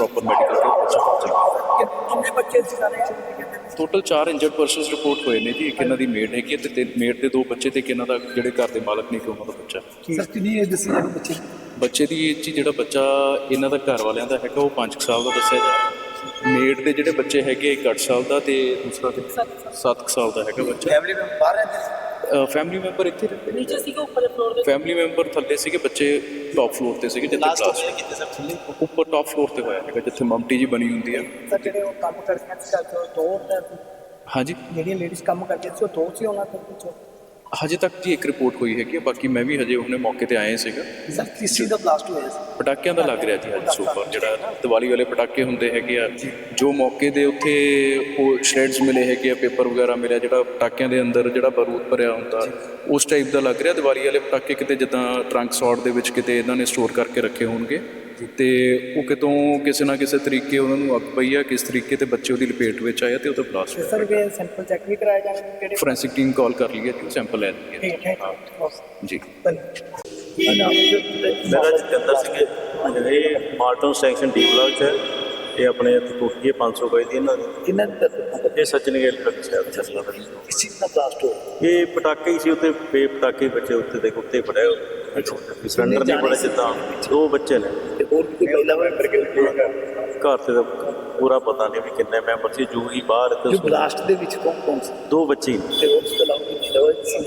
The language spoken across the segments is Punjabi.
ਪ੍ਰੋਪਰ ਮੈਡੀਕਲ ਕੇਅਰ ਬੱਚਾ ਪਹੁੰਚੇ ਕਿੰਨੇ ਬੱਚੇ ਸੀ ਸਾਰੇ ਟੋਟਲ 4 ਇੰਜਰਡ ਪਰਸਨਸ ਰਿਪੋਰਟ ਹੋਏ ਨੇ ਜੀ ਇੱਕ ਇਹਨਾਂ ਦੀ ਮੇਡ ਹੈਗੀ ਤੇ ਤਿੰਨ ਮੇਡ ਦੇ ਦੋ ਬੱਚੇ ਤੇ ਇੱਕ ਇਹਨਾਂ ਦਾ ਜਿਹੜੇ ਘਰ ਦੇ ਮਾਲਕ ਨੇ ਕਿ ਉਹਨਾਂ ਦਾ ਬੱਚਾ। ਸਰ ਕਿੰਨੀ ਏਜ ਦੱਸੀ ਜਾਂਦੀ ਬੱਚੇ? ਬੱਚੇ ਦੀ ਏਜ 'ਚ ਜਿਹੜਾ ਬੱਚਾ ਇਹਨਾਂ ਦਾ ਘਰ ਵਾਲਿਆਂ ਦਾ ਹੈਗਾ ਉਹ 5 ਸਾਲ ਦਾ ਦੱਸਿਆ ਜਾ ਮੇਡ ਦੇ ਜਿਹੜੇ ਬੱਚੇ ਹੈਗੇ ਇੱਕ 8 ਸਾਲ ਦਾ ਤੇ ਦੂਸਰਾ 7 ਸਾਲ। ਦਾ ਹੈਗਾ ਬੱਚਾ। ਫੈਮਿਲੀ ਬਾਹਰ ਰਹਿੰਦੇ ਸੀ? ਫੈਮਿਲੀ ਮੈਂਬਰ ਇੱਥੇ ਰਹਿੰਦੇ ਨੇ? ਨੀਚੇ ਸੀਗਾ ਉੱਪਰ ਫਲੋਰ ਦੇ। ਫੈਮਿਲੀ ਮੈਂਬਰ ਥੱਲੇ ਸੀਗੇ ਬੱਚੇ ਟੌਪ ਫਲੋਰ ਤੇ ਸੀਗੇ ਜਿੱਥੇ ਲਾਸਟ ਕਲਾਸ ਕਿਤੇ ਸਰ ਥੱਲੇ? ਉੱਪਰ ਟੌਪ ਫਲੋਰ ਤੇ ਹੋਇਆ ਹੈਗਾ ਜਿੱਥੇ ਮਮਟੀ ਜੀ ਬਣੀ ਹੁੰਦੀ ਆ। ਸਰ ਜਿਹੜੇ ਉਹ ਕੰਮ ਕਰਦੀਆਂ ਸੀ ਤੋਂ ਦੋ ਹੁੰਦਾ ਸੀ ਹਾਂਜੀ। ਜਿਹੜੀਆਂ ਲੇਡੀਜ਼ ਕੰਮ ਕਰਦੀਆਂ ਸੀ ਉਹ ਦੋ ਸੀ ਉਹਨਾਂ ਦੇ ਵਿੱਚੋਂ ਹਜੇ ਤੱਕ ਜੀ ਇੱਕ ਰਿਪੋਰਟ ਹੋਈ ਹੈਗੀ ਆ, ਬਾਕੀ ਮੈਂ ਵੀ ਹਜੇ ਹੁਣੇ ਮੌਕੇ ਤੇ ਆਏ ਸੀਗਾ। ਸਰ ਕਿਸ ਚੀਜ਼ ਦਾ ਬਲਾਸਟ ਹੋਇਆ ਸੀ? ਪਟਾਕਿਆਂ ਦਾ ਲੱਗ ਰਿਹਾ ਜੀ ਅੱਜ ਸੋਫਾ ਜਿਹੜਾ ਦੀਵਾਲੀ ਵਾਲੇ ਪਟਾਕੇ ਹੁੰਦੇ ਹੈਗੇ ਆ। ਜੋ। ਮੌਕੇ ਦੇ ਉੱਥੇ ਉਹ ਸ਼੍ਰੈਡਸ ਮਿਲੇ ਹੈਗੇ ਆ ਪੇਪਰ ਵਗੈਰਾ ਮਿਲਿਆ ਜਿਹੜਾ ਪਟਾਕਿਆਂ ਦੇ ਅੰਦਰ ਜਿਹੜਾ ਬਾਰੂਦ ਭਰਿਆ ਹੁੰਦਾ ਉਸ ਟਾਈਪ ਦਾ ਲੱਗ ਰਿਹਾ। ਦੀਵਾਲੀ ਵਾਲੇ ਪਟਾਕੇ ਕਿਤੇ ਜਿੱਦਾਂ ਟਰੰਕ ਸੌਟ ਦੇ ਵਿੱਚ ਕਿਤੇ ਇਹਨਾਂ ਨੇ ਸਟੋਰ ਕਰਕੇ ਰੱਖੇ ਹੋਣਗੇ। ਤੇ ਉਹ ਕਿਤੋਂ ਕਿਸੇ ਨਾ ਕਿਸੇ ਤਰੀਕੇ ਉਹਨਾਂ ਨੂੰ ਅੱਗ ਪਈ ਆ ਕਿਸ ਤਰੀਕੇ ਤੇ ਬੱਚੇ ਉਹਦੀ ਲਪੇਟ ਵਿੱਚ ਆਏ ਆ ਤੇ ਬਲਾਸਟ ਤੇ ਸਰ ਇਹ ਸੈਂਪਲ ਚੈੱਕ ਵੀ ਕਰਾਇਆ ਜਾਣਾ ਕਿਹੜੇ? ਫੋਰੈਂਸਿਕ ਟੀਮ ਕਾਲ ਕਰ ਲਈ ਹੈ ਜੀ ਸੈਂਪਲ ਲੈ ਲਈ ਹੈ। ਠੀਕ ਹੈ ਜੀ ਮੇਰਾ ਜਤਿੰਦਰ ਸਿੰਘ ਇਹ ਮਾਲਟਨ ਸੈਕਸ਼ਨ ਡੀ ਬਲਾਕ ਚ ਹੈ। ਇਹ ਆਪਣੇ ਇੱਥੇ ਕੋਠੀ ਹੈ 500 ਗਜ ਦੀ ਇਹਨਾਂ ਦੀ। ਕਿੰਨਾ ਇਹ ਸੱਜਣਗੇਲ ਰੱਖਿਆ ਚੱਲਦਾ ਕਿਸ ਚੀਜ਼ ਦਾ ਬਲਾਸਟ ਹੋਇਆ। ਇਹ ਪਟਾਕੇ ਹੀ ਸੀ ਉੱਤੇ ਬੇ ਪਟਾਕੇ ਬੱਚੇ ਉੱਤੇ ਦੇ ਉੱਤੇ ਫੜਿਆ। ਸਿਲੰਡਰ ਨਹੀਂ ਬੜਾ ਜਿੱਦਾਂ ਦੋ ਬੱਚੇ ਨੇ। ਤੇ ਹੋਰ ਵੀ ਕੋਈ ਮਹਿਲਾ ਮੈਂਬਰ ਕਿ ਘਰ ਤੇ ਤਾਂ ਪੂਰਾ ਪਤਾ ਨਹੀਂ ਵੀ ਕਿੰਨੇ ਮੈਂਬਰ ਸੀ ਜੋ ਹੀ ਬਾਹਰ ਤੇ ਜੋ ਬਲਾਸਟ ਦੇ ਵਿੱਚ ਕੌਣ ਕੌਣ ਸੀ? ਦੋ ਬੱਚੇ ਹੀ ਨੇ। ਤੇ ਉਸ ਤੋਂ ਸੀ?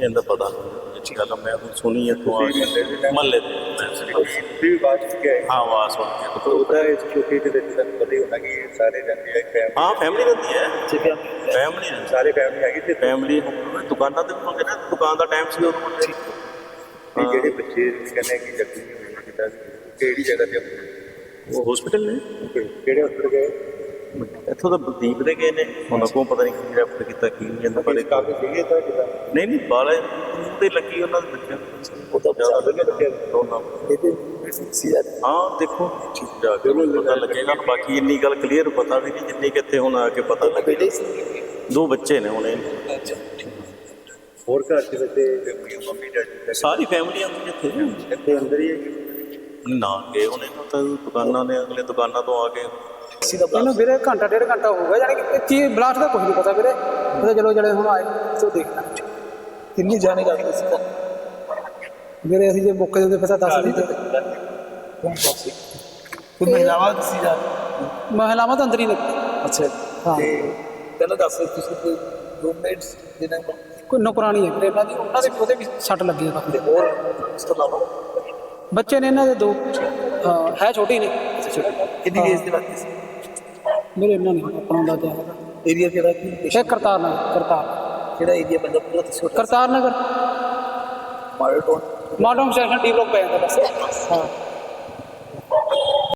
ਇਹਦਾ ਪਤਾ ਨਹੀਂ ਇਹ ਗੱਲ ਮੈਂ ਹੁਣ ਸੁਣੀ ਹੈ ਤੋਂ ਆ ਕੇ ਮਹੱਲੇ ਦੇ ਵੀ ਬਾਅਦ ਚ ਗਏ? ਹਾਂ ਆਵਾਜ਼ ਸੁਣ ਕੇ। ਤਾਂ ਉਹਦਾ ਇਸ ਕੋਠੀ ਦੇ ਵਿੱਚ ਤੁਹਾਨੂੰ ਪਤਾ ਹੀ ਹੋਣਾ ਕਿ ਸਾਰੇ ਜਾਂਦੇ ਆ ਫੈਮਿਲੀ ਹਾਂ ਫੈਮਿਲੀ ਰਹਿੰਦੀ ਹੈ। ਠੀਕ ਹੈ। ਫੈਮਿਲੀ ਸਾਰੇ ਫੈਮਿਲੀ ਹੈਗੀ ਤੇ ਫੈਮਿਲੀ ਦੁਕਾਨਾਂ ਤੇ ਹੁੰਦੇ ਨੇ ਦੁਕਾਨ ਦਾ ਟਾਈਮ ਸੀ ਉਦੋਂ ਇਹ ਜਿਹੜੇ ਬੱਚੇ ਕਹਿੰਦੇ ਕਿ ਹੋਏ ਨੇ ਕਿਦਾਂ ਕਿਹੜੀ ਜਗ੍ਹਾ ਤੇ? ਉਹ ਹਸਪੀਟਲ ਨੇ? ਕਿਹੜੇ ਹਸਪਤਾਲ ਗਏ? ਇੱਥੋਂ ਤਾਂ ਬਦੀਪ ਦੇ ਗਏ ਨੇ ਉਹਨਾਂ ਕੋਲ ਪਤਾ ਨਹੀਂ ਕੀ ਰੈਫਰ ਕੀਤਾ ਕੀ ਨਹੀਂ ਜਾਂਦਾ ਬਾਰੇ ਕਾਫੀ ਸੀਗੇ ਤਾਂ ਕਿਦਾਂ ਨਹੀਂ ਨਹੀਂ ਬਾਲੇ ਤੇ ਲੱਗੀ ਉਹਨਾਂ ਦੇ ਬੱਚਿਆਂ ਉਹ ਤਾਂ ਬਚਾ ਲਗੇ ਬੱਚੇ ਦੋਨਾਂ ਇਹਦੇ ਹਾਂ ਦੇਖੋ ਜਾ ਕੇ ਪਤਾ ਲੱਗੇਗਾ ਬਾਕੀ ਇੰਨੀ ਗੱਲ ਕਲੀਅਰ ਪਤਾ ਵੀ ਨਹੀਂ ਜਿੰਨੀ ਕਿੱਥੇ ਹੁਣ ਆ ਕੇ ਪਤਾ ਬੇਟੇ ਲੱਗੇ ਸੀ ਦੋ ਬੱਚੇ ਨੇ ਹੁਣੇ ਘਰ ਦੇ ਵਿੱਚ ਕੋਈ ਮੰਮੀ ਡੈਡੀ ਸਾਰੀ ਫੈਮਿਲੀ ਆਉਂਦੀ ਜਿੱਥੇ ਇੱਥੇ ਅੰਦਰ ਹੀ ਹੈ ਨਾ ਗਏ ਉਹਨੇ ਤਾਂ ਦੁਕਾਨਾਂ ਨੇ ਅਗਲੇ ਦੁਕਾਨਾਂ ਤੋਂ ਆ ਕੇ ਸੀ ਦਾ ਇਹਨੂੰ ਵੀਰੇ ਘੰਟਾ ਡੇਢ ਘੰਟਾ ਹੋ ਗਿਆ ਯਾਨੀ ਕਿ ਚੀਜ਼ ਬਲਾਸਟ ਦਾ ਕੁਝ ਨਹੀਂ ਪਤਾ ਵੀਰੇ। ਉਹਦੇ ਚਲੋ ਜਿਹੜੇ ਹੁਣ ਆਏ ਸੋ ਦੇਖਣਾ ਕਿੰਨੀ ਜਾਣੇ ਕਰਦੇ ਸੀ ਤਾਂ। ਵੀਰੇ ਅਸੀਂ ਜੇ ਮੌਕੇ ਦੇ ਉੱਤੇ ਫਸਾ ਦੱਸ ਸੀ ਕੋਈ ਮਹਿਲਾਵਾਂ ਸੀ ਜਾਂ ਮਹਿਲਾਵਾਂ ਤਾਂ ਅੰਦਰ ਹੀ ਲੱਗੀ ਅੱਛਾ। ਹਾਂ। ਤੇ ਪਹਿਲਾਂ ਦੱਸ ਤੁਸੀਂ ਕੋਈ ਰੂਮਮੇਟਸ ਜਿਹਨਾਂ ਕੋਲ ਕੋਈ ਨੌਕਰਾਣੀ ਹੈ ਇਹਨਾਂ ਦੀ ਉਹਨਾਂ ਦੇ ਉਹਦੇ ਵੀ ਸੱਟ ਲੱਗੀ ਹੈ ਕਾਫੀ। ਤੇ ਹੋਰ ਉਸ ਤੋਂ ਇਲਾਵਾ? ਬੱਚੇ ਨੇ ਇਹਨਾਂ ਦੇ ਦੋ ਹਾਂ, ਹੈ ਛੋਟੀ ਨੇ। ਕਿੰਨੀ ਏਜ ਦੇ ਬੱਚੇ ਸੀ? ਮੇਰੇ ਇਹਨਾਂ ਨਹੀਂ ਆਪਣਾ ਅੰਦਾਜ਼ਾ। ਹੈਗਾ ਏਰੀਆ ਕਿਹੜਾ ਕੀ? ਇਹ ਕਰਤਾਰ ਨਗਰ ਕਰਤਾਰ। ਕਿਹੜਾ ਏਰੀਆ ਬੰਦਾ ਪੂਰਾ ਤੁਸੀਂ ਕਰਤਾਰ ਨਗਰ ਮਾਡਲ ਟਾਊਨ। ਸੈਸ਼ਨ ਡੀ ਬਲੋਕ ਪੈ ਜਾਂਦਾ ਬਸ। ਹਾਂ।